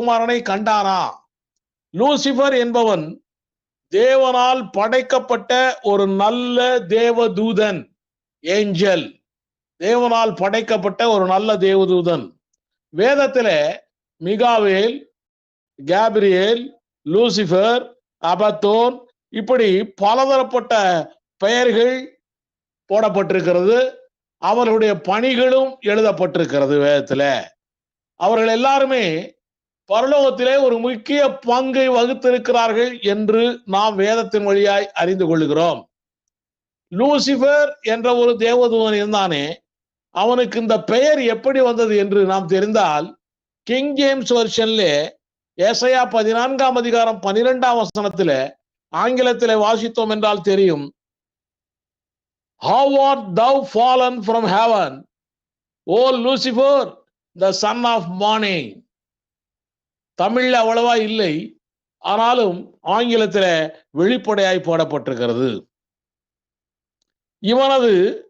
தேவகுமாரனை கண்டானா Lucifer என்பவன் தேவனால் படைக்கப்பட்ட ஒரு நல்ல தேவதூதன் ஏஞ்சல். தேவனால் படைக்கப்பட்ட ஒரு நல்ல தேவதூதன். வேதத்தில் மிகாவேல் கேப்ரியேல் லூசிபர் அபத்தோன் இப்படி பலதரப்பட்ட பெயர்கள் போடப்பட்டிருக்கிறது. அவர்களுடைய பணிகளும் எழுதப்பட்டிருக்கிறது வேதத்துல. அவர்கள் எல்லாருமே பரலோகத்திலே ஒரு முக்கிய பங்கை வகுத்திருக்கிறார்கள் என்று நாம் வேதத்தின் வழியாய் அறிந்து கொள்கிறோம். லூசிபர் என்ற ஒரு தேவதூதன் இருந்தானே அவனுக்கு இந்த பெயர் எப்படி வந்தது என்று நாம் தெரிந்தால் கிங் ஜேம்ஸ் வருஷன்ல ஏசையா பதினான்காம் அதிகாரம் பனிரெண்டாம் வசனத்துல ஆங்கிலத்திலே வாசித்தோம் என்றால் தெரியும் how are thou fallen from heaven O Lucifer the son of morning தமிழ்ல அவ்வளவா இல்லை. ஆனாலும் ஆங்கிலத்தில் வெளிப்படையாய் போடப்பட்டிருக்கிறது. இவனது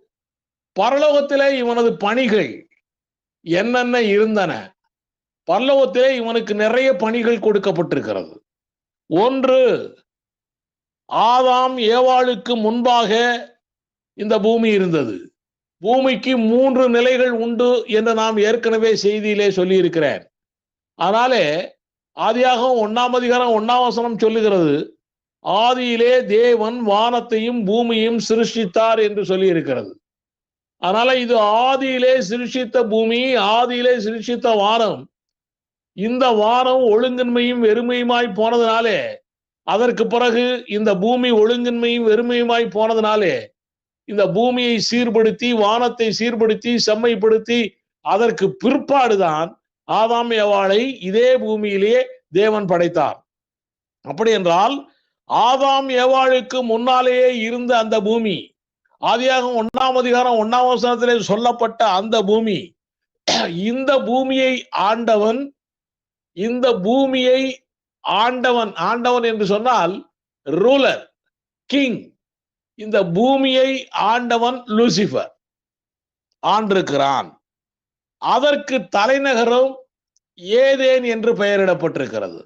பரலோகத்திலே இவனது பணிகள் என்னென்ன இருந்தன? பரலோகத்திலே இவனுக்கு நிறைய பணிகள் கொடுக்கப்பட்டிருக்கிறது. ஒன்று ஆதாம் ஏவாளுக்கு முன்பாக இந்த பூமி இருந்தது. பூமிக்கு மூன்று நிலைகள் உண்டு என்று நாம் ஏற்கனவே செய்தியிலே சொல்லியிருக்கிறேன். அதனாலே ஆதியாக ஒன்னாம் அதிகாரம் ஒன்னாம் வசனம் சொல்லுகிறது ஆதியிலே தேவன் வானத்தையும் பூமியையும் சிருஷ்டித்தார் என்று சொல்லி இருக்கிறது அதனால இது ஆதியிலே சிருஷித்த பூமி ஆதியிலே சிருஷித்த வானம். இந்த வானம் ஒழுங்கின்மையும் வெறுமையுமாய் போனதுனாலே அதற்கு பிறகு இந்த பூமி ஒழுங்கின்மையும் வெறுமையுமாய் போனதுனாலே இந்த பூமியை சீர்படுத்தி வானத்தை சீர்படுத்தி செம்மைப்படுத்தி அதற்கு பிற்பாடுதான் ஆதாம் ஏவாளை இதே பூமியிலேயே தேவன் படைத்தார். அப்படி என்றால் ஆதாம் ஏவாளுக்கு முன்னாலேயே இருந்த அந்த பூமி ஆதியாக ஒன்னாம் அதிகாரம் ஒன்னாம் வசனத்திலே சொல்லப்பட்ட அந்த பூமி இந்த பூமியை ஆண்டவன் இந்த பூமியை ஆண்டவன் ஆண்டவன் என்று சொன்னால் ரூலர் கிங் இந்த பூமியை ஆண்டவன் லூசிபர் ஆண்டிருக்கிறான். அதற்கு தலைநகரம் ஏதேன் என்று பெயரிடப்பட்டிருக்கிறது.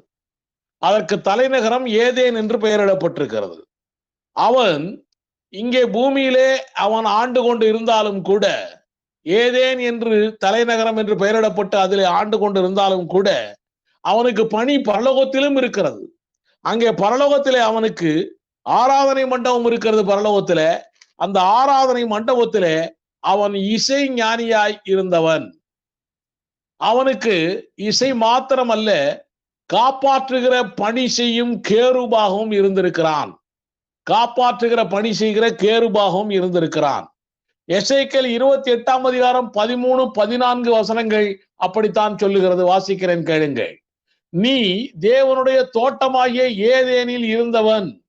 அதற்கு தலைநகரம் ஏதேன் என்று பெயரிடப்பட்டிருக்கிறது. அவன் இங்கே பூமியிலே அவன் ஆண்டு கொண்டு இருந்தாலும் கூட ஏதேன் என்று தலைநகரம் என்று பெயரிடப்பட்டு அதில் ஆண்டு கொண்டு இருந்தாலும் கூட அவனுக்கு பணி பரலோகத்திலும் இருக்கிறது. அங்கே பரலோகத்திலே அவனுக்கு ஆராதனை மண்டபம் இருக்கிறது பரலோகத்திலே. அந்த ஆராதனை மண்டபத்திலே அவன் இசை ஞானியாய் இருந்தவன். அவனுக்கு இசை மாத்திரமல்ல காப்பாற்றுகிற பணி செய்யும் கேருபாகவும் இருந்திருக்கிறான். காப்பாற்றுகிற பணி செய்கிற கேருபாகவும் இருந்திருக்கிறான். எசைக்கல் இருபத்தி எட்டாம் அதிகாரம் பதிமூணு பதினான்கு வசனங்கள் அப்படித்தான் சொல்லுகிறது. வாசிக்கிறேன் கேளுங்கள். நீ தேவனுடைய தோட்டமாகிய ஏதேனில் இருந்தவன்.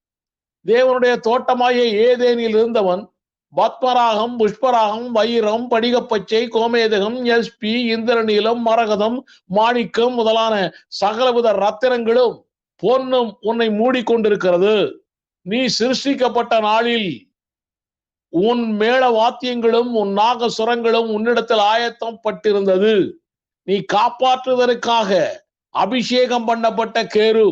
தேவனுடைய தோட்டமாகிய ஏதேனில் இருந்தவன் பத்மராகம் புஷ்பராகம் வைரம் படிகப்பச்சை கோமேதகம் எஸ்பி இந்திரநீலம் மரகதம் மாணிக்கம் முதலான சகலவித ரத்தினங்களும் பொன்னும் உன்னை மூடிக்கொண்டிருக்கிறது. நீ சிருஷ்டிக்கப்பட்ட நாளில் உன் மேள வாத்தியங்களும் உன் நாகசுரங்களும் உன்னிடத்தில் ஆயத்தம் பட்டிருந்தது நீ காப்பாற்றுவதற்காக அபிஷேகம் பண்ணப்பட்ட கேரு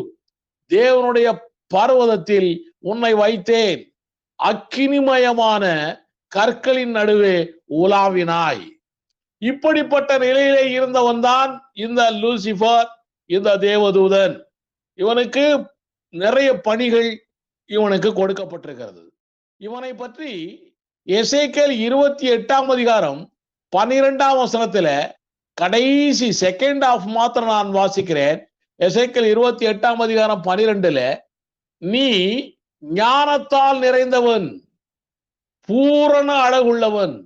தேவனுடைய பர்வதத்தில் உன்னை வைத்தேன். அக்கினிமயமான கற்களின் நடுவே உலாவினாய். இப்படிப்பட்ட நிலையிலே இருந்தவன் தான் இந்த லூசிபர் இந்த தேவதூதன். இவனுக்கு நிறைய பணிகள் இவனுக்கு கொடுக்கப்பட்டிருக்கிறது. இவனை பற்றி எசேக்கேல் இருபத்தி எட்டாம் அதிகாரம் பன்னிரெண்டாம் வசனத்துல கடைசி செகண்ட் ஆஃப் மாத்திரம் நான் வாசிக்கிறேன். எசைக்கல் இருபத்தி எட்டாம் அதிகாரம் பனிரெண்டுல நீ ஞானத்தால் நிறைந்தவன் பூரண அழகுள்ளவன்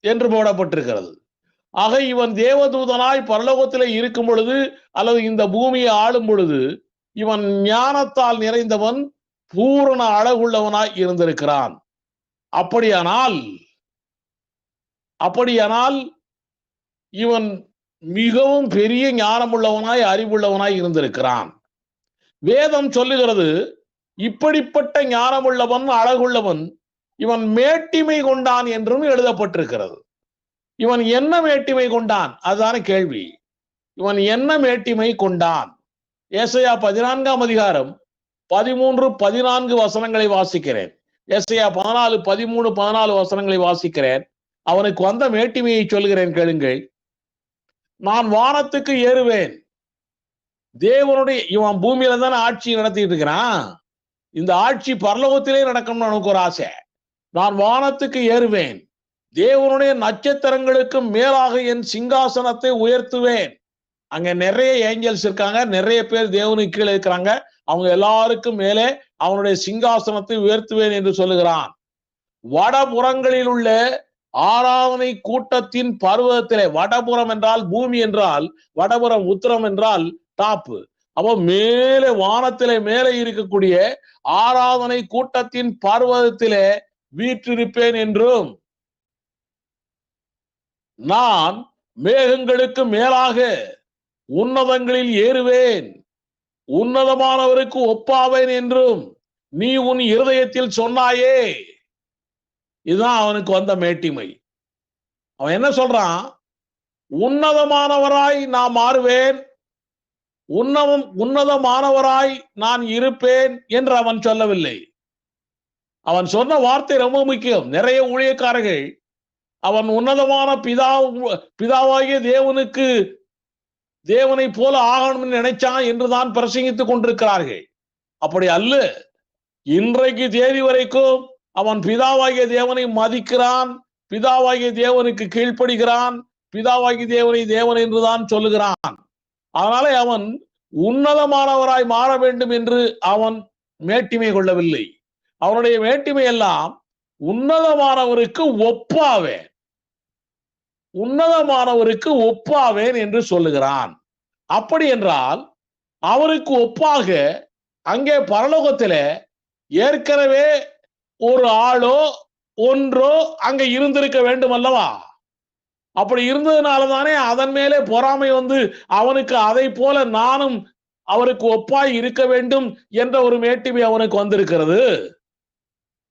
என்று போடப்பட்டிருக்கிறது ஆக இவன் தேவதூதனாய் பரலோகத்திலே இருக்கும் பொழுது அல்லது இந்த பூமியை ஆளும் பொழுது இவன் ஞானத்தால் நிறைந்தவன் பூரண அழகுள்ளவனாய் இருந்திருக்கிறான். அப்படியானால் அப்படியானால் இவன் மிகவும் பெரிய ஞானமுள்ளவனாய் அறிவுள்ளவனாய் இருந்திருக்கிறான். வேதம் சொல்லுகிறது இப்படிப்பட்ட ஞானமுள்ளவன் அழகுள்ளவன் இவன் மேட்டிமை கொண்டான் என்றும் எழுதப்பட்டிருக்கிறது. இவன் என்ன மேட்டிமை கொண்டான்? அதுதான கேள்வி. இவன் என்ன மேட்டிமை கொண்டான்? ஏசையா பதினான்காம் அதிகாரம் பதிமூன்று பதினான்கு வசனங்களை வாசிக்கிறேன். ஏசையா பதினாலு பதிமூணு பதினாலு வசனங்களை வாசிக்கிறேன். அவனுக்கு வந்த மேட்டிமையை சொல்கிறேன் கேளுங்கள். நான் வானத்துக்கு ஏறுவேன். தேவனுடைய இவன் பூமியில தானே ஆட்சி நடத்திட்டு இருக்கிறான்? இந்த ஆட்சி பரலோகத்திலே நடக்கணும்னு எனக்கு ஒரு ஆசை. நான் வானத்துக்கு ஏறுவேன். தேவனுடைய நட்சத்திரங்களுக்கு மேலாக என் சிங்காசனத்தை உயர்த்துவேன். அங்க நிறைய ஏஞ்சல்ஸ் இருக்காங்க. நிறைய பேர் தேவனுக்கு கீழே இருக்கிறாங்க. அவங்க எல்லாருக்கும் மேலே அவனுடைய சிங்காசனத்தை உயர்த்துவேன் என்று சொல்லுகிறான். வடபுறங்களில் உள்ள ஆராதனை கூட்டத்தின் பருவத்திலே வடபுறம் என்றால் பூமி என்றால் வடபுறம் உத்தரம் என்றால் டாப்பு. அப்போ மேலே வானத்திலே மேலே இருக்கக்கூடிய ஆராதனை கூட்டத்தின் பர்வதத்திலே வீற்றிருப்பேன் என்றும் நான் மேகங்களுக்கு மேலாக உன்னதங்களில் ஏறுவேன் உன்னதமானவருக்கு ஒப்பாவேன் என்றும் நீ உன் இருதயத்தில் சொன்னாயே. இதுதான் அவனுக்கு வந்த மேட்டிமை. அவன் என்ன சொல்றான்? உன்னதமானவராய் நான் மாறுவேன் உன்னவும் உன்னதமானவராய் நான் இருப்பேன் என்று அவன் சொல்லவில்லை. அவன் சொன்ன வார்த்தை ரொம்ப முக்கியம். நிறைய ஊழியக்காரர்கள் அவன் உன்னதமான பிதா பிதாவாகிய தேவனுக்கு தேவனை போல ஆகணும்னு நினைச்சான் என்றுதான் பிரசங்கித்துக் கொண்டிருக்கிறார்கள். அப்படி அல்ல. இன்றைக்கு தேதி வரைக்கும் அவன் பிதாவாகிய தேவனை மதிக்கிறான் பிதாவாகிய தேவனுக்கு கீழ்ப்படுகிறான் பிதாவாகிய தேவனை தேவன் என்றுதான் சொல்லுகிறான். அதனாலே அவன் உன்னதமானவராய் மாற வேண்டும் என்று அவன் மேட்டிமை கொள்ளவில்லை. அவனுடைய மேட்டிமை எல்லாம் உன்னதமானவருக்கு ஒப்பாவேன். உன்னதமானவருக்கு ஒப்பாவேன் என்று சொல்லுகிறான். அப்படி என்றால் அவருக்கு ஒப்பாக அங்கே பரலோகத்தில் ஏற்கனவே ஒரு ஆளோ ஒன்றோ அங்க இருந்திருக்க வேண்டும் அல்லவா அப்படி இருந்ததுனால தானே அதன் மேலே பொறாமை வந்து அவனுக்கு அதை போல நானும் அவருக்கு ஒப்பாய் இருக்க வேண்டும் என்ற ஒரு மேட்டிமை அவனுக்கு வந்திருக்கிறது.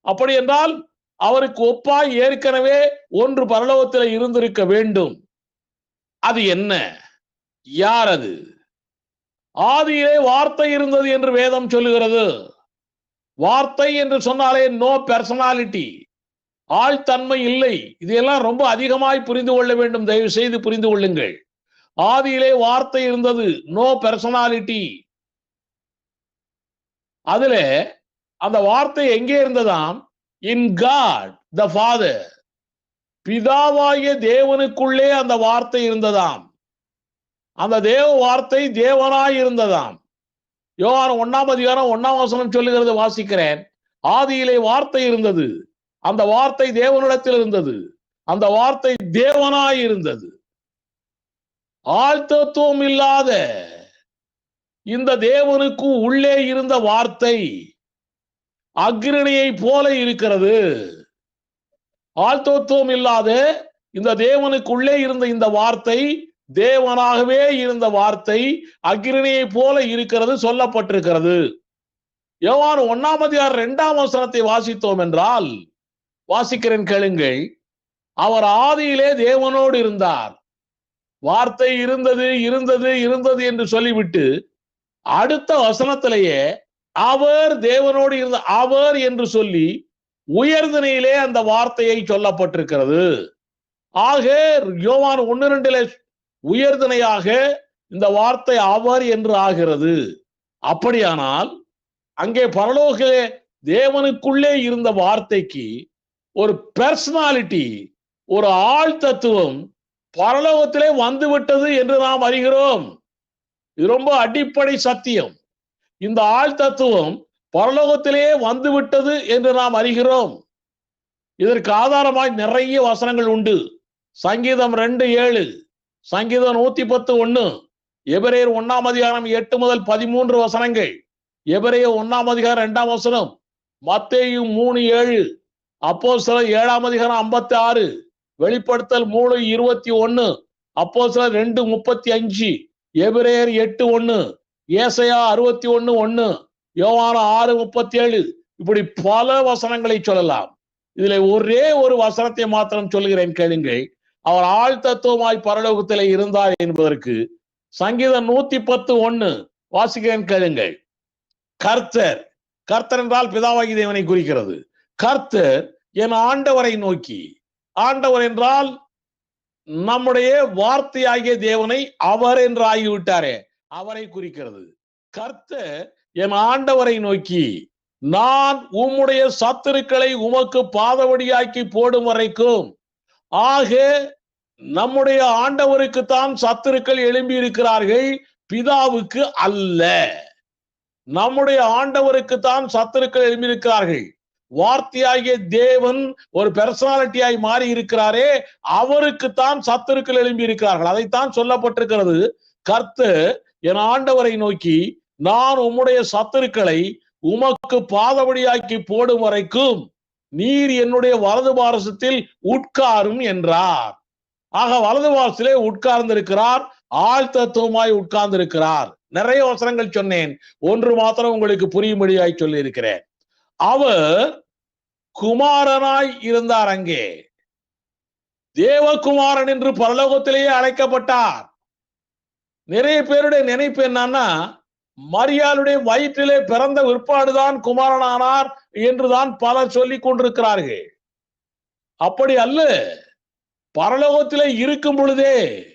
அப்படி என்றால் அவருக்கு ஒப்பாய் ஏற்கனவே ஒன்று பரலோகத்தில் இருந்திருக்க வேண்டும். அது என்ன? யார் அது? ஆதியிலே வார்த்தை இருந்தது என்று வேதம் சொல்லுகிறது. வார்த்தை என்று சொன்னாலே நோ பெர்சனாலிட்டி ஆழ்தன்மை இல்லை. இதையெல்லாம் ரொம்ப அதிகமாய் புரிந்து கொள்ள வேண்டும். தயவு செய்து புரிந்து கொள்ளுங்கள். ஆதியிலே வார்த்தை இருந்தது. நோ பெர்சனாலிட்டி அதுல அந்த வார்த்தை எங்கே இருந்ததாம்? இன் காட் த ஃபாதர் பிதாவாகிய தேவனுக்குள்ளே அந்த வார்த்தை இருந்ததாம். அந்த தேவ வார்த்தை தேவனாய் இருந்ததாம். யோகாரம் ஒன்னாம் அதிகாரம் ஒன்னாம் வசனம் சொல்லுகிறது வாசிக்கிறேன். ஆதியிலே வார்த்தை இருந்தது. அந்த வார்த்தை தேவனிடத்தில் இருந்தது. அந்த வார்த்தை தேவனாய் இருந்தது. ஆழ்த்தத்துவம் இல்லாத இந்த தேவனுக்கு உள்ளே இருந்த வார்த்தை அக்ரணியை போல இருக்கிறது. ஆழ்த்தத்துவம் இல்லாத இந்த தேவனுக்குள்ளே இருந்த இந்த வார்த்தை தேவனாகவே இருந்த வார்த்தை அக்ரணியை போல இருக்கிறது சொல்லப்பட்டிருக்கிறது. யோவான் ஒன்னாம் அதிகாரம் இரண்டாம் வசனத்தை வாசித்தோம் என்றால் வாசிக்கிறேன் கேளுங்கள். அவர் ஆதியிலே தேவனோடு இருந்தார். வார்த்தை இருந்தது இருந்தது இருந்தது என்று சொல்லிவிட்டு அடுத்த வசனத்திலேயே அவர் தேவனோடு இருந்த அவர் என்று சொல்லி உயர்தனையிலே அந்த வார்த்தையை சொல்லப்பட்டிருக்கிறது. ஆக யோவான் ஒன்னு ரெண்டுல உயர்தனையாக இந்த வார்த்தை அவர் என்று ஆகிறது. அப்படியானால் அங்கே பரலோக தேவனுக்குள்ளே இருந்த வார்த்தைக்கு ஒரு பர்சனாலிட்டி ஒரு ஆள் தத்துவம் பரலோகத்திலே வந்துவிட்டது என்று நாம் அறிகிறோம். இது ரொம்ப அடிப்படை சத்தியம். இந்த ஆள் தத்துவம் பரலோகத்திலே வந்துவிட்டது என்று நாம் அறிகிறோம். இதற்கு ஆதாரமாய் நிறைய வசனங்கள் உண்டு. சங்கீதம் ரெண்டு ஏழு சங்கீதம் நூத்தி பத்து ஒன்னு எபிரேயர் ஒன்னாம் அதிகாரம் எட்டு முதல் பதிமூன்று வசனங்கள். எபிரேயர் ஒன்னாம் அதிகாரம் இரண்டாம் வசனம் மத்தேயும் மூணு ஏழு அப்போ சில ஏழாம் அதிகாரம் ஐம்பத்தி ஆறு வெளிப்படுத்தல் மூணு இருபத்தி ஒன்னு அப்போ சில ரெண்டு முப்பத்தி அஞ்சு எபிரேயர் எட்டு ஒன்னு ஏசையா அறுபத்தி ஒன்னு ஒன்னு யோவான ஆறு முப்பத்தி ஏழு. இப்படி பல வசனங்களை சொல்லலாம். இதுல ஒரே ஒரு வசனத்தை மாத்திரம் சொல்கிறேன் கேளுங்கள். அவர் ஆள் தத்துவமாய் பரலோகத்திலே இருந்தார் என்பதற்கு சங்கீதம் நூத்தி பத்து ஒன்னு வாசிக்கிறேன் கேளுங்கள். கர்த்தர் கர்த்தர் என்றால் பிதாவாகி தேவனை குறிக்கிறது. கர்த்தர் என் ஆண்டவரை நோக்கி ஆண்டவர் என்றால் நம்முடைய வார்த்தையாகிய தேவனை அவர் என்று ஆகிவிட்டாரே அவரை குறிக்கிறது. கர்த்தர் என் ஆண்டவரை நோக்கி நான் உம்முடைய சத்துருக்களை உமக்கு பாதவடியாக்கி போடும் வரைக்கும் ஆக நம்முடைய ஆண்டவருக்கு தான் சத்துருக்கள் எழும்பி இருக்கிறார்கள் பிதாவுக்கு அல்ல. நம்முடைய ஆண்டவருக்கு தான் சத்துருக்கள் எழும்பி இருக்கிறார்கள் வார்த்தையாகிய தேவன் ஒரு பெர்சனாலிட்டியாய் மாறி இருக்கிறாரே அவருக்கு தான் சத்துருக்கள் எழும்பி இருக்கிறார்கள் அதைத்தான் சொல்லப்பட்டிருக்கிறது. கர்த்து என் ஆண்டவரை நோக்கி நான் உம்முடைய சத்துருக்களை உமக்கு பாதபடியாக்கி போடும் வரைக்கும் நீர் என்னுடைய வலது பாரசத்தில் உட்காரும் என்றார். ஆக வலது பாரசிலே உட்கார்ந்திருக்கிறார் ஆழ்த்தத்துவமாய் உட்கார்ந்திருக்கிறார். நிறைய வசனங்கள் சொன்னேன். ஒன்று மாத்திரம் உங்களுக்கு புரியும்படியாய் சொல்லி இருக்கிறேன் அவர் குமாரனாய் இருந்தார் அங்கே. தேவகுமாரன் என்று பரலோகத்திலேயே அழைக்கப்பட்டார். நிறைய பேருடைய நினைப்பு என்னன்னா மரியாளுடைய வயிற்றிலே பிறந்த விற்பாடுதான் குமாரனானார் என்றுதான் பலர் சொல்லிக் கொண்டிருக்கிறார்கள். அப்படி அல்ல பரலோகத்திலே இருக்கும் பொழுதே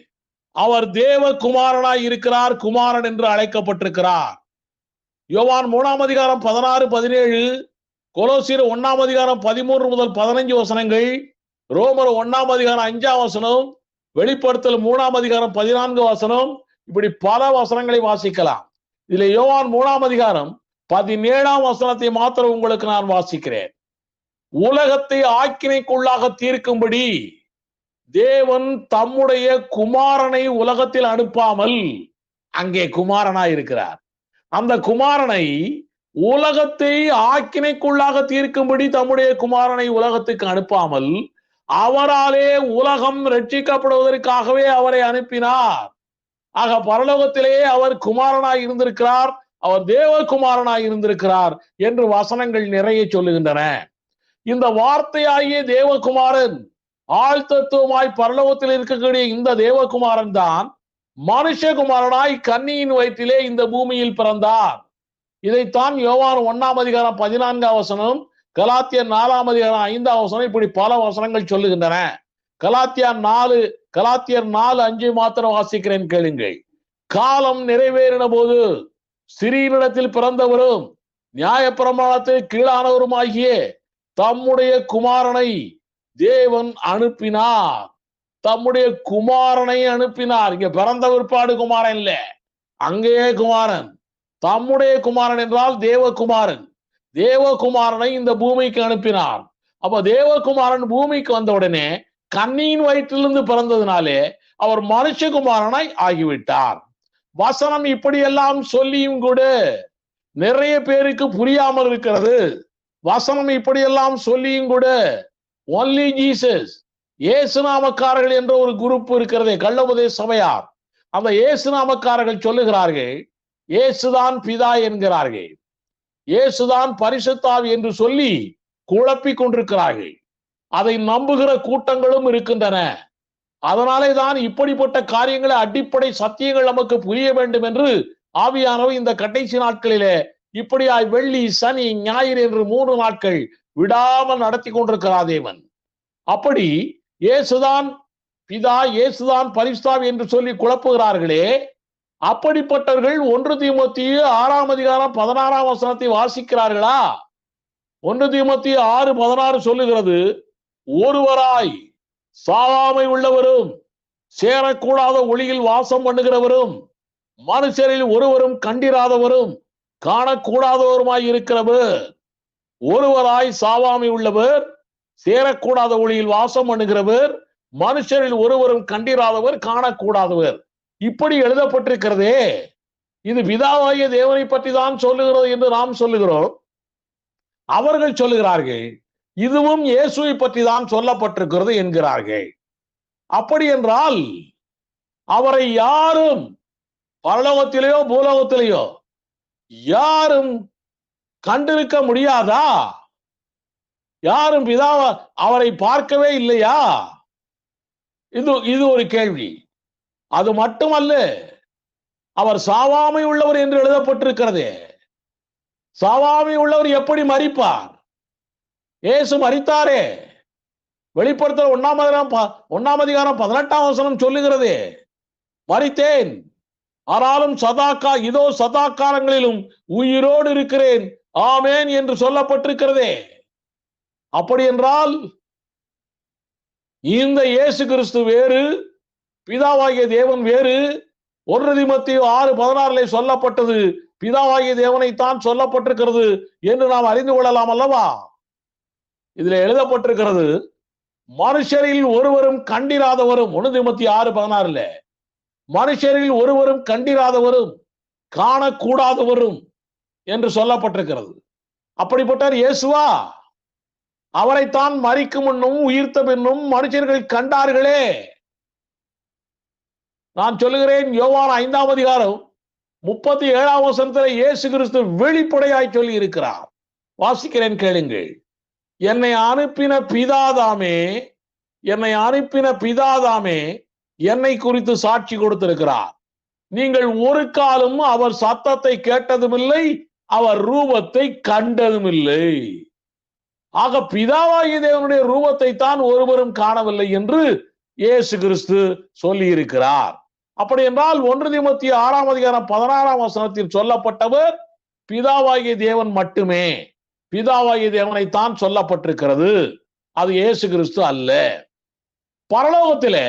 அவர் தேவ குமாரனாய் இருக்கிறார் குமாரன் என்று அழைக்கப்பட்டிருக்கிறார். யோவான் மூணாம் அதிகாரம் பதினாறு பதினேழு கொலோசியர் ஒன்னாம் அதிகாரம் பதிமூன்று முதல் பதினைஞ்சு வசனங்கள் ரோமர் ஒன்னாம் அதிகாரம் அஞ்சாம் வசனம் வெளிப்படுத்தல் மூணாம் அதிகாரம் பதினான்கு வசனம் இப்படி பல வசனங்களை வாசிக்கலாம். இதுல யோவான் மூணாம் அதிகாரம் பதினேழாம் வசனத்தை மாத்திரம் உங்களுக்கு நான் வாசிக்கிறேன். உலகத்தை ஆக்கினைக்குள்ளாக தீர்க்கும்படி தேவன் தம்முடைய குமாரனை உலகத்தில் அனுப்பாமல் அங்கே குமாரனாய் இருக்கிறார் அந்த குமாரனை உலகத்தை ஆக்கினைக்குள்ளாக தீர்க்கும்படி தம்முடைய குமாரனை உலகத்துக்கு அனுப்பாமல் அவராலே உலகம் ரட்சிக்கப்படுவதற்காகவே அவரை அனுப்பினார். ஆக பரலோகத்திலேயே அவர் குமாரனாய் இருந்திருக்கிறார் அவர் தேவகுமாரனாய் இருந்திருக்கிறார் என்று வசனங்கள் நிறைய சொல்லுகின்றன. இந்த வார்த்தையாகிய தேவகுமாரன் ஆழ்த்தத்துவமாய் பரலோகத்தில் இருக்கக்கூடிய இந்த தேவகுமாரன் தான் மனுஷகுமாரனாய் கன்னியின் வயிற்றிலே இந்த பூமியில் பிறந்தார். இதைத்தான் யோவான் ஒன்னாம் அதிகாரம் பதினான்காம் வசனம் கலாத்தியர் நாலாம் அதிகாரம் ஐந்தாம் வசனம் இப்படி பல வசனங்கள் சொல்லுகின்றன. கலாத்தியார் நாலு கலாத்தியர் நாலு அஞ்சு மாத்திரம் வாசிக்கிறேன் கேளுங்கள். காலம் நிறைவேறின போது சிறியனிடத்தில் பிறந்தவரும் நியாயப்பிரமாணத்தில் கீழானவருமாகிய தம்முடைய குமாரனை தேவன் அனுப்பினார். தம்முடைய குமாரனை அனுப்பினார். இங்க பிறந்த விற்பாடு குமாரன் இல்ல. அங்கேயே குமாரன். தம்முடைய குமாரன் என்றால் தேவகுமாரன். தேவகுமாரனை இந்த பூமிக்கு அனுப்பினார். அப்ப தேவகுமாரன் பூமிக்கு வந்த உடனே கண்ணியின் வயிற்றிலிருந்து பிறந்ததுனாலே அவர் மனுஷகுமாரனாய் ஆகிவிட்டார். வசனம் இப்படியெல்லாம் சொல்லியும் கூட நிறைய பேருக்கு புரியாமல் இருக்கிறது. வசனம் இப்படியெல்லாம் சொல்லியும் கூட ஒன்லி ஜீசஸ் ஏசுநாமக்காரர்கள் என்ற ஒரு குரூப் இருக்கிறதே கள்ளபுதே சபையார். அந்த ஏசுநாமக்காரர்கள் சொல்லுகிறார்கள் இயேசுதான் பிதா என்கிறார்கள். இயேசுதான் பரிசுத்தாவி என்று சொல்லி குழப்பிக் கொண்டிருக்கிறார்கள். அதை நம்புகிற கூட்டங்களும் இருக்கின்றன. அதனாலே தான் இப்படிப்பட்ட காரியங்களை அடிப்படை சத்தியங்கள் நமக்கு புரிய வேண்டும் என்று ஆவியானவர் இந்த கடைசி நாட்களிலே இப்படியாய் வெள்ளி சனி ஞாயிறு என்று மூன்று நாட்கள் விடாமல் நடத்தி கொண்டிருக்கிறார் தேவன். அப்படி இயேசுதான் பிதா இயேசுதான் பரிஸ்தாவி என்று சொல்லி குழப்புகிறார்களே அப்படிப்பட்டவர்கள் ஒன்று தீமோத்திய ஆறாம் அதிகாரம் பதினாறாம் வசனத்தை வாசிக்கிறார்களா? ஒன்று திமுத்தி ஆறு பதினாறு சொல்லுகிறது ஒருவராய் சாவாமை உள்ளவரும் சேரக்கூடாத ஒளியில் வாசம் பண்ணுகிறவரும் மனுஷரில் ஒருவரும் கண்டிராதவரும் காணக்கூடாதவருமாய் இருக்கிறவர். ஒருவராய் சாவாமை உள்ளவர் சேரக்கூடாத ஒளியில் வாசம் பண்ணுகிறவர் மனுஷரில் ஒருவரும் கண்டிராதவர் காணக்கூடாதவர். இப்படி எழுதப்பட்டிருக்கிறதே. இது பிதாவாகிய தேவனை பற்றி தான் சொல்லுகிறது என்று நாம் சொல்லுகிறோம். அவர்கள் சொல்லுகிறார்கள் இதுவும் இயேசுவை பற்றி தான் சொல்லப்பட்டிருக்கிறது என்கிறார்கள். அப்படி என்றால் அவரை யாரும் பரலோகத்திலேயோ பூலோகத்திலேயோ யாரும் கண்டிருக்க முடியாதா? யாரும் பிதாவ அவரை பார்க்கவே இல்லையா? இது இது ஒரு கேள்வி. அது மட்டுமல்ல அவர் சாவாமை உள்ளவர் என்று எழுதப்பட்டிருக்கிறதே. சாவாமை உள்ளவர் எப்படி மறிப்பார் ஏசு மறித்தாரே வெளிப்படுத்தல் ஒன்னாம் அதிகாரம் ப- ஒன்னாம் அதிகாரம் பதினெட்டாம் வசனம் சொல்லுகிறதே. மறித்தேன் ஆனாலும் சதாக்கா இதோ சதா காலங்களிலும் உயிரோடு இருக்கிறேன். ஆமேன் என்று சொல்லப்பட்டிருக்கிறதே. அப்படி என்றால் இந்த இயேசு கிறிஸ்து வேறு பிதாவாகிய தேவன் வேறு. ஒன்று திமத்தி ஆறு பதினாறுல சொல்லப்பட்டது. பிதாவாகிய தேவனைத்தான் சொல்லப்பட்டிருக்கிறது என்று நாம் அறிந்து கொள்ளலாம் அல்லவா? இதுல எழுதப்பட்டிருக்கிறது மனுஷரில் ஒருவரும் கண்டிராதவரும். ஒன்று திமத்தி ஆறு பதினாறுல மனுஷரில் ஒருவரும் கண்டிராதவரும் காணக்கூடாதவரும் என்று சொல்லப்பட்டிருக்கிறது. அப்படிப்பட்டார் இயேசுவா? அவரைத்தான் மறிக்கும் முன்னும் உயிர்த்த பின்னும் மனுஷர்கள் கண்டார்களே. நான் சொல்லுகிறேன் யோவான் ஐந்தாம் அதிகாரம் முப்பத்தி ஏழாம் வசனத்தில் இயேசு கிறிஸ்து வெளிப்படையாய் சொல்லி இருக்கிறார் வாசிக்கிறேன் கேளுங்கள். என்னை அனுப்பின பிதாதாமே என்னை அனுப்பின பிதாதாமே என்னை குறித்து சாட்சி கொடுத்திருக்கிறார். நீங்கள் ஒரு காலம் அவர் சத்தத்தை கேட்டதுமில்லை அவர் ரூபத்தை கண்டதுமில்லை. ஆக பிதாவாகிய தேவனுடைய ரூபத்தை தான் ஒருவரும் காணவில்லை என்று இயேசு கிறிஸ்து சொல்லி இருக்கிறார் அப்படி என்றால் ஒன்று திமுத்தி ஆறாம் அதிகாரம் பதினாறாம் வசனத்தில் சொல்லப்பட்டவர் பிதாவாகிய தேவன் மட்டுமே. பிதாவாகிய தேவனை தான் சொல்லப்பட்டிருக்கிறது. அது இயேசு கிறிஸ்து அல்ல. பரலோகத்திலே